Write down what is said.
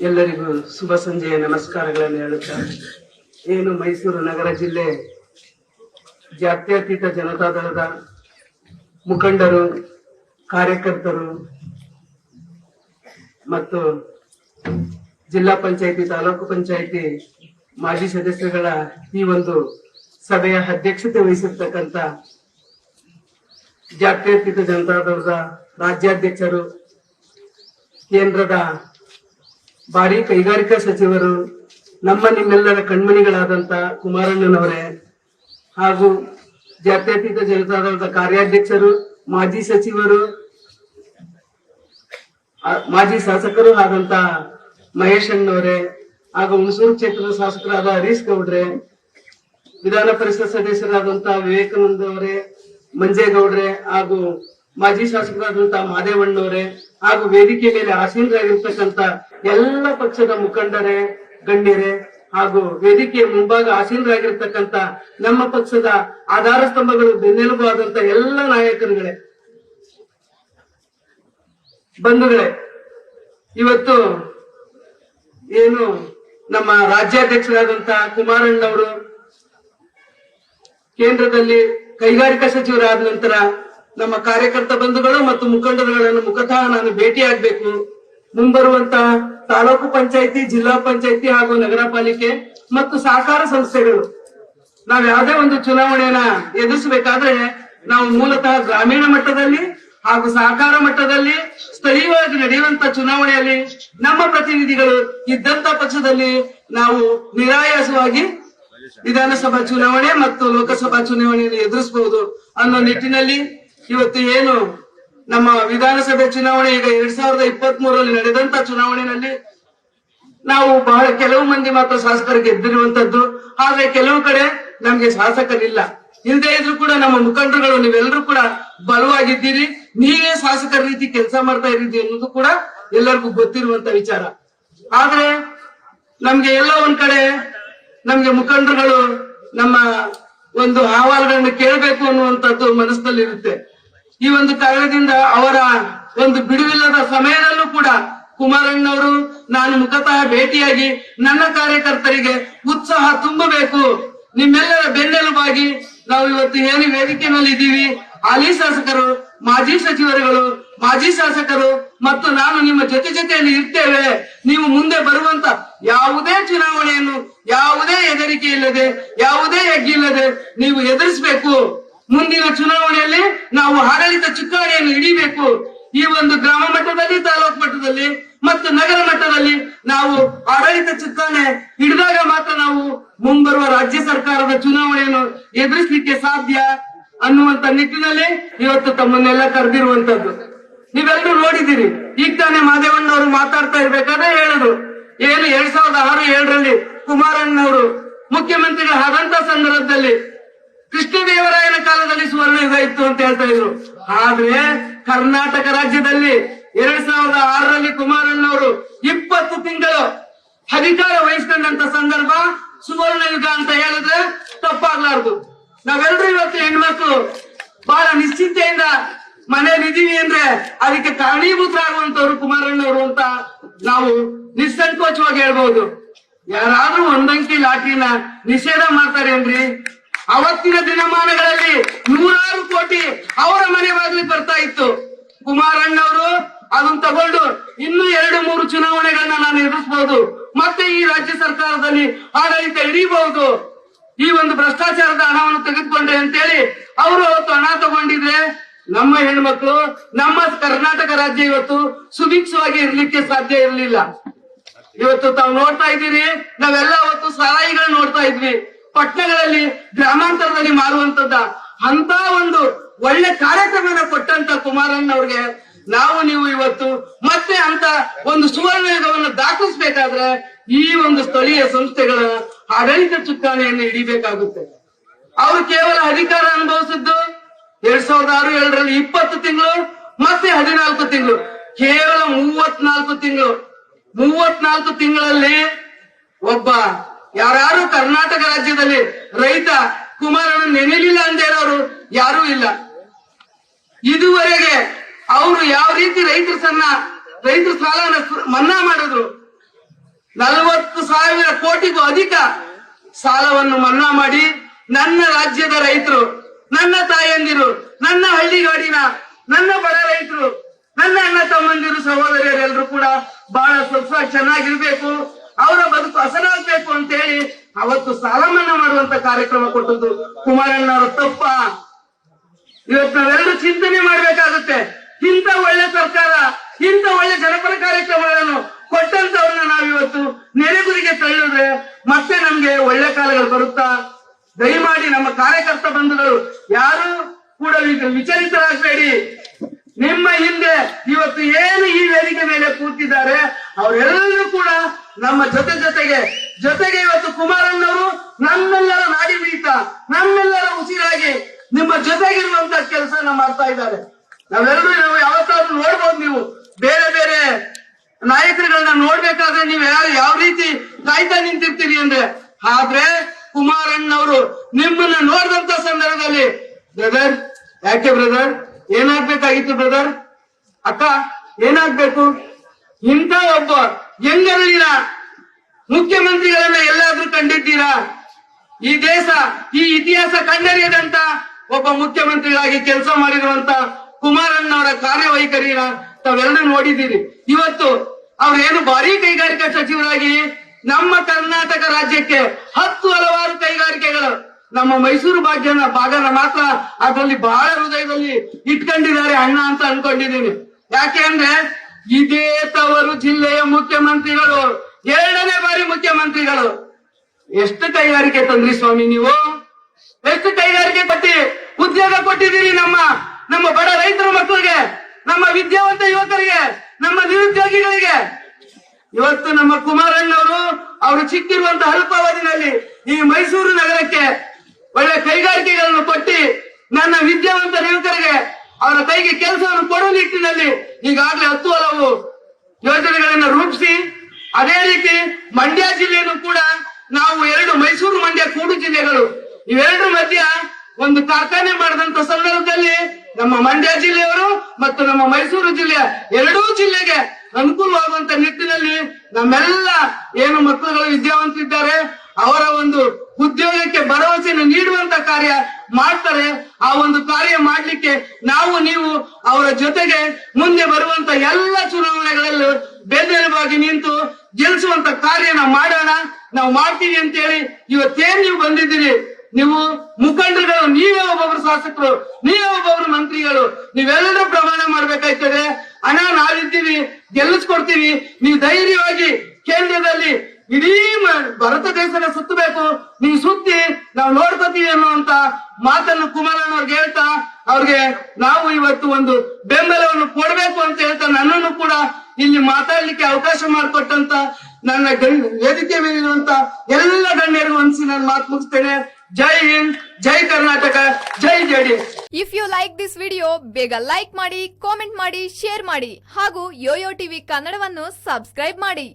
ಎಲ್ಲರಿಗೂ ಶುಭ ಸಂಜೆಯ ನಮಸ್ಕಾರಗಳನ್ನು ಹೇಳುತ್ತಾ, ಏನು ಮೈಸೂರು ನಗರ ಜಿಲ್ಲೆ ಜಾತ್ಯತೀತ ಜನತಾದಳದ ಮುಖಂಡರು, ಕಾರ್ಯಕರ್ತರು ಮತ್ತು ಜಿಲ್ಲಾ ಪಂಚಾಯಿತಿ, ತಾಲೂಕು ಪಂಚಾಯಿತಿ ಮಾಜಿ ಸದಸ್ಯರುಗಳ ಈ ಒಂದು ಸಭೆಯ ಅಧ್ಯಕ್ಷತೆ ವಹಿಸಿರ್ತಕ್ಕಂಥ ಜಾತ್ಯತೀತ ಜನತಾದಳದ ರಾಜ್ಯಾಧ್ಯಕ್ಷರು, ಕೇಂದ್ರದ ಭಾರಿ ಕೈಗಾರಿಕಾ ಸಚಿವರು, ನಮ್ಮ ನಿಮ್ಮೆಲ್ಲರ ಕಣ್ಮಣಿಗಳಾದಂತ ಕುಮಾರಣ್ಣನವರೇ ಹಾಗೂ ಜಾತ್ಯತೀತ ಜನತಾದಳದ ಕಾರ್ಯಾಧ್ಯಕ್ಷರು, ಮಾಜಿ ಸಚಿವರು ಮಾಜಿ ಶಾಸಕರು ಆದಂತ ಮಹೇಶ್ ಅಣ್ಣವರೇ ಹಾಗೂ ಹುಣಸೂರು ಕ್ಷೇತ್ರದ ಶಾಸಕರಾದ ಹರೀಶ್ ಗೌಡ್ರೆ, ವಿಧಾನ ಪರಿಷತ್ ಸದಸ್ಯರಾದಂತ ವಿವೇಕಾನಂದ ಅವರೇ, ಮಂಜೇಗೌಡ್ರೆ ಹಾಗೂ ಮಾಜಿ ಶಾಸಕರಾದಂತಹ ಮಾದೇವಣ್ಣವರೇ ಹಾಗೂ ವೇದಿಕೆ ಮೇಲೆ ಆಸೀನರಾಗಿರ್ತಕ್ಕಂತ ಎಲ್ಲ ಪಕ್ಷದ ಮುಖಂಡರೇ, ಗಣ್ಯರೇ ಹಾಗೂ ವೇದಿಕೆಯ ಮುಂಭಾಗ ಆಸೀನರಾಗಿರ್ತಕ್ಕಂತ ನಮ್ಮ ಪಕ್ಷದ ಆಧಾರ ಸ್ತಂಭಗಳು ಬೆನ್ನೆಲುಬು ಆದಂತ ಎಲ್ಲ ನಾಯಕರುಗಳೇ, ಬಂಧುಗಳೇ, ಇವತ್ತು ಏನು ನಮ್ಮ ರಾಜ್ಯಾಧ್ಯಕ್ಷರಾದಂತ ಕುಮಾರಣ್ಣವರು ಕೇಂದ್ರದಲ್ಲಿ ಕೈಗಾರಿಕಾ ಸಚಿವರಾದ ನಂತರ ನಮ್ಮ ಕಾರ್ಯಕರ್ತ ಬಂಧುಗಳು ಮತ್ತು ಮುಖಂಡರುಗಳನ್ನು ಮುಖತಃ ನಾನು ಭೇಟಿಯಾಗಬೇಕು. ಮುಂಬರುವಂತ ತಾಲೂಕು ಪಂಚಾಯತಿ, ಜಿಲ್ಲಾ ಪಂಚಾಯತಿ ಹಾಗೂ ನಗರ ಪಾಲಿಕೆ ಮತ್ತು ಸಹಕಾರ ಸಂಸ್ಥೆಗಳು. ನಾವ್ ಯಾವುದೇ ಒಂದು ಚುನಾವಣೆಯನ್ನ ಎದುರಿಸಬೇಕಾದ್ರೆ ನಾವು ಮೂಲತಃ ಗ್ರಾಮೀಣ ಮಟ್ಟದಲ್ಲಿ ಹಾಗೂ ಸಹಕಾರ ಮಟ್ಟದಲ್ಲಿ ಸ್ಥಳೀಯವಾಗಿ ನಡೆಯುವಂತ ಚುನಾವಣೆಯಲ್ಲಿ ನಮ್ಮ ಪ್ರತಿನಿಧಿಗಳು ಇದ್ದಂತ ಪಕ್ಷದಲ್ಲಿ ನಾವು ನಿರಾಯಾಸವಾಗಿ ವಿಧಾನಸಭಾ ಚುನಾವಣೆ ಮತ್ತು ಲೋಕಸಭಾ ಚುನಾವಣೆಯನ್ನು ಎದುರಿಸಬಹುದು ಅನ್ನೋ ನಿಟ್ಟಿನಲ್ಲಿ ಇವತ್ತು ಏನು ನಮ್ಮ ವಿಧಾನಸಭೆ ಚುನಾವಣೆ ಈಗ ಎರಡ್ ಸಾವಿರದ ಇಪ್ಪತ್ತ್ ಮೂರರಲ್ಲಿ ನಡೆದಂತ ಚುನಾವಣೆಯಲ್ಲಿ ನಾವು ಬಹಳ ಕೆಲವು ಮಂದಿ ಮಾತ್ರ ಶಾಸಕರು ಗೆದ್ದಿರುವಂತದ್ದು ಆದ್ರೆ ಕೆಲವು ಕಡೆ ನಮ್ಗೆ ಶಾಸಕರಿಲ್ಲ. ಹಿಂದೆ ಇದ್ರು ಕೂಡ ನಮ್ಮ ಮುಖಂಡರುಗಳು ನೀವೆಲ್ಲರೂ ಕೂಡ ಬಲವಾಗಿದ್ದೀರಿ. ನೀವೇ ಶಾಸಕರ ರೀತಿ ಕೆಲಸ ಮಾಡ್ತಾ ಇದ್ದೀರಿ ಅನ್ನೋದು ಕೂಡ ಎಲ್ಲರಿಗೂ ಗೊತ್ತಿರುವಂತ ವಿಚಾರ. ಆದ್ರೆ ನಮ್ಗೆ ಎಲ್ಲ ಒಂದ್ ಕಡೆ ನಮ್ಗೆ ಮುಖಂಡರುಗಳು ನಮ್ಮ ಒಂದು ಅಹವಾಲುಗಳನ್ನು ಕೇಳಬೇಕು ಅನ್ನುವಂಥದ್ದು ಮನಸ್ಸಿನಲ್ಲಿ ಇರುತ್ತೆ ಈ ಒಂದು ಕಾರಣದಿಂದ ಅವರ ಒಂದು ಬಿಡುವಿಲ್ಲದ ಸಮಯದಲ್ಲೂ ಕೂಡ ಕುಮಾರಣ್ಣವರು ನಾನು ಮುಖತಃ ಭೇಟಿಯಾಗಿ ನನ್ನ ಕಾರ್ಯಕರ್ತರಿಗೆ ಉತ್ಸಾಹ ತುಂಬಬೇಕು. ನಿಮ್ಮೆಲ್ಲರ ಬೆನ್ನೆಲುಬಾಗಿ ನಾವು ಇವತ್ತು ಏನು ವೇದಿಕೆಯಲ್ಲಿ ಇದ್ದೀವಿ. ಹಾಲಿ ಶಾಸಕರು, ಮಾಜಿ ಸಚಿವರುಗಳು, ಮಾಜಿ ಶಾಸಕರು ಮತ್ತು ನಾನು ನಿಮ್ಮ ಜೊತೆ ಜೊತೆಯಲ್ಲಿ ಇರ್ತೇವೆ. ನೀವು ಮುಂದೆ ಬರುವಂತ ಯಾವುದೇ ಚುನಾವಣೆಯನ್ನು ಯಾವುದೇ ಹೆದರಿಕೆ ಇಲ್ಲದೆ, ಯಾವುದೇ ಹೆಗ್ಗಿಲ್ಲದೆ ನೀವು ಎದುರಿಸಬೇಕು. ಮುಂದಿನ ಚುನಾವಣೆಯಲ್ಲಿ ನಾವು ಆಡಳಿತ ಚುಕ್ಕಾಣಿಯನ್ನು ಹಿಡಿಬೇಕು. ಈ ಒಂದು ಗ್ರಾಮ ಮಟ್ಟದಲ್ಲಿ, ತಾಲೂಕು ಮಟ್ಟದಲ್ಲಿ ಮತ್ತು ನಗರ ಮಟ್ಟದಲ್ಲಿ ನಾವು ಆಡಳಿತ ಚುಕ್ಕಾಣೆ ಹಿಡಿದಾಗ ಮಾತ್ರ ನಾವು ಮುಂಬರುವ ರಾಜ್ಯ ಸರ್ಕಾರದ ಚುನಾವಣೆಯನ್ನು ಎದುರಿಸಲಿಕ್ಕೆ ಸಾಧ್ಯ ಅನ್ನುವಂತ ನಿಟ್ಟಿನಲ್ಲಿ ಇವತ್ತು ತಮ್ಮನ್ನೆಲ್ಲ ಕರೆದಿರುವಂತದ್ದು. ನೀವೆಲ್ಲರೂ ನೋಡಿದ್ದೀರಿ. ಈಗ ತಾನೇ ಮಾದೇವಣ್ಣವರು ಮಾತಾಡ್ತಾ ಇರ್ಬೇಕಾದ್ರೆ ಹೇಳುದು. ಏನು ಎರಡ್ ಸಾವಿರದ ಆರು ಏಳರಲ್ಲಿ ಕುಮಾರಣ್ಣವರು ಮುಖ್ಯಮಂತ್ರಿಗಳಾದಂತ ಸಂದರ್ಭದಲ್ಲಿ ಕೃಷ್ಣದೇವರಾಯನ ಕಾಲದಲ್ಲಿ ಸುವರ್ಣ ಯುಗ ಇತ್ತು ಅಂತ ಹೇಳ್ತಾ ಇದ್ರು. ಆದ್ರೆ ಕರ್ನಾಟಕ ರಾಜ್ಯದಲ್ಲಿ ಎರಡ್ ಸಾವಿರದ ಆರರಲ್ಲಿ ಕುಮಾರಣ್ಣವರು ಇಪ್ಪತ್ತು ತಿಂಗಳು ಅಧಿಕಾರ ವಹಿಸ್ಕೊಂಡಂತ ಸಂದರ್ಭ ಸುವರ್ಣ ಯುಗ ಅಂತ ಹೇಳಿದ್ರೆ ತಪ್ಪಾಗ್ಲಾರ್ದು. ನಾವೆಲ್ಲರೂ ಇವತ್ತು ಹೆಣ್ಮಕ್ಳು ಬಹಳ ನಿಶ್ಚಿಂತೆಯಿಂದ ಮನೇಲಿ ಇದೀವಿ ಅಂದ್ರೆ ಅದಕ್ಕೆ ಕಾರಣೀಭೂತರಾಗುವಂತವ್ರು ಕುಮಾರಣ್ಣವರು ಅಂತ ನಾವು ನಿಸ್ಸಂಕೋಚವಾಗಿ ಹೇಳ್ಬಹುದು ಯಾರಾದ್ರೂ ಒಂದಂಕಿ ಲಾಟ್ರಿನ ನಿಷೇಧ ಮಾಡ್ತಾರೆ ಏನ್ರಿ ಅವತ್ತಿನ ದಿನಮಾನಗಳಲ್ಲಿ ನೂರಾರು ಕೋಟಿ ಅವರ ಮನೆ ಬಾಗಿಲಿಗೆ ಬರ್ತಾ ಇತ್ತು. ಕುಮಾರಣ್ಣ ಅವರು ಅದನ್ನ ತಗೊಂಡು ಇನ್ನು ಎರಡು, ಮೂರು ಚುನಾವಣೆಗಳನ್ನ ನಾನು ಎದುರಿಸಬಹುದು ಮತ್ತೆ ಈ ರಾಜ್ಯ ಸರ್ಕಾರದಲ್ಲಿ ಆಡಳಿತ ಹಿಡಿಬಹುದು. ಈ ಒಂದು ಭ್ರಷ್ಟಾಚಾರದ ಹಣವನ್ನು ತೆಗೆದುಕೊಂಡೆ ಅಂತೇಳಿ ಅವರು ಅವತ್ತು ಹಣ ತಗೊಂಡಿದ್ರೆ ನಮ್ಮ ಹೆಣ್ಮಕ್ಳು, ನಮ್ಮ ಕರ್ನಾಟಕ ರಾಜ್ಯ ಇವತ್ತು ಸುಭಿಕ್ಷವಾಗಿ ಇರ್ಲಿಕ್ಕೆ ಸಾಧ್ಯ ಇರಲಿಲ್ಲ. ಇವತ್ತು ತಾವು ನೋಡ್ತಾ ಇದ್ದೀರಿ, ನಾವೆಲ್ಲ ಅವತ್ತು ಸಾರಾಯಿಗಳು ನೋಡ್ತಾ ಇದ್ವಿ. ಪಟ್ಟಣಗಳಲ್ಲಿ ಗ್ರಾಮಾಂತರದಲ್ಲಿ ಮಾರುವಂತದ್ದ ಅಂತ ಒಂದು ಒಳ್ಳೆ ಕಾರ್ಯಕ್ರಮನ ಕೊಟ್ಟಂತ ಕುಮಾರಣ್ಣ ಅವ್ರಿಗೆ ನಾವು ನೀವು ಇವತ್ತು ಮತ್ತೆ ಅಂತ ಒಂದು ಸುವರ್ಣ ದಾಖಲಿಸಬೇಕಾದ್ರೆ ಈ ಒಂದು ಸ್ಥಳೀಯ ಸಂಸ್ಥೆಗಳ ಆಡಳಿತ ಚುಕ್ಕಾಣಿಯನ್ನು ಹಿಡಿಬೇಕಾಗುತ್ತೆ. ಅವರು ಕೇವಲ ಅಧಿಕಾರ ಅನುಭವಿಸಿದ್ದು ಎರಡ್ ಸಾವಿರದ ಆರು ಎರಡರಲ್ಲಿ ಇಪ್ಪತ್ತು ತಿಂಗಳು, ಮತ್ತೆ ಹದಿನಾಲ್ಕು ತಿಂಗಳು. ಕೇವಲ ಮೂವತ್ನಾಲ್ಕು ತಿಂಗಳು. ಮೂವತ್ನಾಲ್ಕು ತಿಂಗಳಲ್ಲಿ ಒಬ್ಬ ಯಾರು ಕರ್ನಾಟಕ ರಾಜ್ಯದಲ್ಲಿ ರೈತ ಕುಮಾರನ ನೆನೆಲಿಲ್ಲ ಅಂತ ಹೇಳೋರು ಯಾರೂ ಇಲ್ಲ. ಇದುವರೆಗೆ ಅವರು ಯಾವ ರೀತಿ ರೈತರ ಸನ್ನ ರೈತರ ಸಾಲನ ಮನ್ನಾ ಮಾಡಿದ್ರು? ನಲವತ್ತು ಸಾವಿರ ಕೋಟಿಗೂ ಅಧಿಕ ಸಾಲವನ್ನು ಮನ್ನಾ ಮಾಡಿ ನನ್ನ ರಾಜ್ಯದ ರೈತರು, ನನ್ನ ತಾಯಂದಿರು, ನನ್ನ ಹಳ್ಳಿಗಾಡಿನ ನನ್ನ ಬಡ ರೈತರು, ನನ್ನ ಅಣ್ಣ ತಮ್ಮಂದಿರು, ಸಹೋದರಿಯರೆಲ್ಲರೂ ಕೂಡ ಬಹಳ ಸ್ವಲ್ಪ ಚೆನ್ನಾಗಿರ್ಬೇಕು. ಅವರ ಬದುಕು ಹಸನಾಗ್ಬೇಕು ಅಂತ ಹೇಳಿ ಅವತ್ತು ಸಾಲ ಮನ್ನಾ ಮಾಡುವಂತ ಕಾರ್ಯಕ್ರಮ ಕೊಟ್ಟದ್ದು ಕುಮಾರಣ್ಣವರ ತಪ್ಪ. ಇವತ್ತು ನಾವೆಲ್ಲರೂ ಚಿಂತನೆ ಮಾಡ್ಬೇಕಾಗುತ್ತೆ. ಇಂಥ ಒಳ್ಳೆ ಸರ್ಕಾರ, ಇಂಥ ಒಳ್ಳೆ ಜನಪರ ಕಾರ್ಯಕ್ರಮಗಳನ್ನು ಕೊಟ್ಟಂತವ್ರನ್ನ ನಾವಿವತ್ತು ನೆರೆಗುರಿಗೆ ತಳ್ಳಿದ್ರೆ ಮತ್ತೆ ನಮ್ಗೆ ಒಳ್ಳೆ ಕಾಲಗಳು ಬರುತ್ತಾ? ದಯಮಾಡಿ ನಮ್ಮ ಕಾರ್ಯಕರ್ತ ಬಂಧುಗಳು ಯಾರು ಕೂಡ ವಿಚಲಿತರಾಗಬೇಡಿ. ನಿಮ್ಮ ಹಿಂದೆ ಇವತ್ತು ಏನು ಈ ವೇದಿಕೆ ಮೇಲೆ ಕೂತಿದ್ದಾರೆ, ಅವರೆಲ್ಲರೂ ಕೂಡ ನಮ್ಮ ಜೊತೆ ಜೊತೆಗೆ ಜೊತೆಗೆ ಇವತ್ತು ಕುಮಾರಣ್ಣವರು ನಮ್ಮೆಲ್ಲರ ನಾಡಿ ಬೀತ ನಮ್ಮೆಲ್ಲರ ಉಸಿರಾಗಿ ನಿಮ್ಮ ಜೊತೆಗಿರುವಂತ ಕೆಲಸನ ಮಾಡ್ತಾ ಇದ್ದಾರೆ. ನಾವೆಲ್ಲರೂ ನಾವು ಯಾವತ್ತಾದ್ರೂ ನೋಡ್ಬೋದು ನೀವು. ಬೇರೆ ಬೇರೆ ನಾಯಕರುಗಳನ್ನ ನೋಡ್ಬೇಕಾದ್ರೆ ನೀವು ಯಾರು ಯಾವ ರೀತಿ ಕಾಯ್ತಾ ನಿಂತಿರ್ತೀರಿ ಅಂದ್ರೆ, ಆದ್ರೆ ಕುಮಾರಣ್ಣವರು ನಿಮ್ಮನ್ನ ನೋಡಿದಂತ ಸಂದರ್ಭದಲ್ಲಿ ಬ್ರದರ್ ಯಾಕೆ ಬ್ರದರ್ ಏನಾಗ್ಬೇಕಾಗಿತ್ತು ಬ್ರದರ್ ಅಕ್ಕ, ಏನಾಗ್ಬೇಕು? ಇಂಥ ಒಬ್ಬ ಹೆಂಗರಳಿನ ಮುಖ್ಯಮಂತ್ರಿಗಳನ್ನ ಎಲ್ಲಾದ್ರೂ ಕಂಡಿದ್ದೀರಾ? ಈ ದೇಶ, ಈ ಇತಿಹಾಸ ಕಂಡರಿಯದಂತ ಒಬ್ಬ ಮುಖ್ಯಮಂತ್ರಿಗಳಾಗಿ ಕೆಲಸ ಮಾಡಿರುವಂತ ಕುಮಾರಣ್ಣವರ ಕಾರ್ಯವೈಖರಿನ ತಾವೆಲ್ಲ ನೋಡಿದ್ದೀರಿ. ಇವತ್ತು ಅವ್ರೇನು ಭಾರಿ ಕೈಗಾರಿಕಾ ಸಚಿವರಾಗಿ ನಮ್ಮ ಕರ್ನಾಟಕ ರಾಜ್ಯಕ್ಕೆ ಹತ್ತು ಹಲವಾರು ಕೈಗಾರಿಕೆಗಳು ನಮ್ಮ ಮೈಸೂರು ಭಾಗ್ಯನ ಭಾಗನ ಮಾತ್ರ ಅದರಲ್ಲಿ ಬಹಳ ಹೃದಯದಲ್ಲಿ ಇಟ್ಕೊಂಡಿದ್ದಾರೆ ಅಣ್ಣ ಅಂತ ಅನ್ಕೊಂಡಿದ್ದೀನಿ. ಯಾಕೆ ಅಂದ್ರೆ ಇದೇ ತವರು ಜಿಲ್ಲೆಯ ಮುಖ್ಯಮಂತ್ರಿಗಳು, ಎರಡನೇ ಬಾರಿ ಮುಖ್ಯಮಂತ್ರಿಗಳು. ಎಷ್ಟು ಕೈಗಾರಿಕೆ ತಂದ್ರಿ ಸ್ವಾಮಿ ನೀವು? ಎಷ್ಟು ಕೈಗಾರಿಕೆ ಕೊಟ್ಟಿ? ಉದ್ಯೋಗ ಕೊಟ್ಟಿದ್ದೀರಿ ನಮ್ಮ ನಮ್ಮ ಬಡ ರೈತರ ಮಕ್ಕಳಿಗೆ, ನಮ್ಮ ವಿದ್ಯಾವಂತ ಯುವಕರಿಗೆ, ನಮ್ಮ ನಿರುದ್ಯೋಗಿಗಳಿಗೆ. ಇವತ್ತು ನಮ್ಮ ಕುಮಾರಣ್ಣವರು ಅವರು ಚಿಕ್ಕಿರುವಂತ ಅಲ್ಪಾವಧಿನಲ್ಲಿ ಈ ಮೈಸೂರು ನಗರಕ್ಕೆ ಒಳ್ಳೆ ಕೈಗಾರಿಕೆಗಳನ್ನು ಕೊಟ್ಟಿ ನನ್ನ ವಿದ್ಯಾವಂತ ಯುವಕರಿಗೆ ಅವರ ಕೈಗೆ ಕೆಲಸವನ್ನು ಕೊಡುವ ನಿಟ್ಟಿನಲ್ಲಿ ಈಗಾಗಲೇ ಹತ್ತು ಹಲವು ಯೋಜನೆಗಳನ್ನು ರೂಪಿಸಿ, ಅದೇ ರೀತಿ ಮಂಡ್ಯ ಜಿಲ್ಲೆಯನ್ನು ಕೂಡ ನಾವು ಎರಡು ಮೈಸೂರು ಮಂಡ್ಯ ಕೂಡು ಜಿಲ್ಲೆಗಳು. ಇವೆರಡರ ಮಧ್ಯ ಒಂದು ಕಾರ್ಖಾನೆ ಮಾಡಿದಂತ ಸಂದರ್ಭದಲ್ಲಿ ನಮ್ಮ ಮಂಡ್ಯ ಜಿಲ್ಲೆಯವರು ಮತ್ತು ನಮ್ಮ ಮೈಸೂರು ಜಿಲ್ಲೆಯ ಎರಡೂ ಜಿಲ್ಲೆಗೆ ಅನುಕೂಲವಾಗುವಂತ ನಿಟ್ಟಿನಲ್ಲಿ ನಮ್ಮೆಲ್ಲ ಏನು ಮಕ್ಕಳುಗಳು ವಿದ್ಯಾವಂತಿದ್ದಾರೆ ಅವರ ಒಂದು ಉದ್ಯೋಗಕ್ಕೆ ಭರವಸೆಯನ್ನು ನೀಡುವಂತ ಕಾರ್ಯ ಮಾಡ್ತಾರೆ. ಆ ಒಂದು ಕಾರ್ಯ ಮಾಡ್ಲಿಕ್ಕೆ ನಾವು, ನೀವು ಅವರ ಜೊತೆಗೆ ಮುಂದೆ ಬರುವಂತ ಎಲ್ಲ ಚುನಾವಣೆಗಳಲ್ಲೂ ಬೆನ್ನೆಲುಬಾಗಿ ನಿಂತು ಗೆಲ್ಲಿಸುವಂತ ಕಾರ್ಯನ ಮಾಡೋಣ. ನಾವು ಮಾಡ್ತೀವಿ ಅಂತೇಳಿ ಇವತ್ತೇನ್ ನೀವು ಬಂದಿದ್ದೀರಿ? ನೀವು ಮುಖಂಡರುಗಳು, ನೀವೇ ಒಬ್ಬೊಬ್ರು ಶಾಸಕರು, ನೀವೇ ಒಬ್ಬೊಬ್ರು ಮಂತ್ರಿಗಳು, ನೀವೆಲ್ಲರೂ ಪ್ರಮಾಣ ಮಾಡ್ಬೇಕಾಯ್ತದೆ. ಹಣ ನಾವಿದ್ದೀವಿ ಗೆಲ್ಲಿಸ್ಕೊಡ್ತೀವಿ ನೀವು ಧೈರ್ಯವಾಗಿ ಕೇಂದ್ರದಲ್ಲಿ ಇಡೀ ಭಾರತ ದೇಶನ ಸುತ್ತಬೇಕು. ನೀ ಸುತ್ತಿ ನಾವು ನೋಡ್ಕೋತೀವಿ ಅನ್ನುವಂತ ಮಾತನ್ನು ಕುಮಾರಣ್ಣವ್ರಿಗೆ ಹೇಳ್ತಾ, ಅವ್ರಿಗೆ ನಾವು ಇವತ್ತು ಒಂದು ಬೆಂಬಲವನ್ನು ಕೊಡಬೇಕು ಅಂತ ಹೇಳ್ತಾ ನನ್ನನ್ನು ಕೂಡ ಇಲ್ಲಿ ಮಾತಾಡ್ಲಿಕ್ಕೆ ಅವಕಾಶ ಮಾಡಿಕೊಟ್ಟಂತ ನನ್ನ ಗಣ್ಯ ವೇದಿಕೆ ಮೇಲಿರುವಂತ ಎಲ್ಲ ಗಣ್ಯರು ಅನ್ಸಿ ನಾನು ಮಾತು ಮುಗಿಸ್ತೇನೆ. ಜೈ ಹಿಂದ್, ಜೈ ಕರ್ನಾಟಕ, ಜೈ JD if you like this video ಬೇಗ ಲೈಕ್ ಮಾಡಿ ಕಾಮೆಂಟ್ ಮಾಡಿ ಶೇರ್ ಮಾಡಿ ಹಾಗೂ ಯೋಯೋ ಟಿವಿ ಕನ್ನಡವನ್ನು ಸಬ್ಸ್ಕ್ರೈಬ್ ಮಾಡಿ.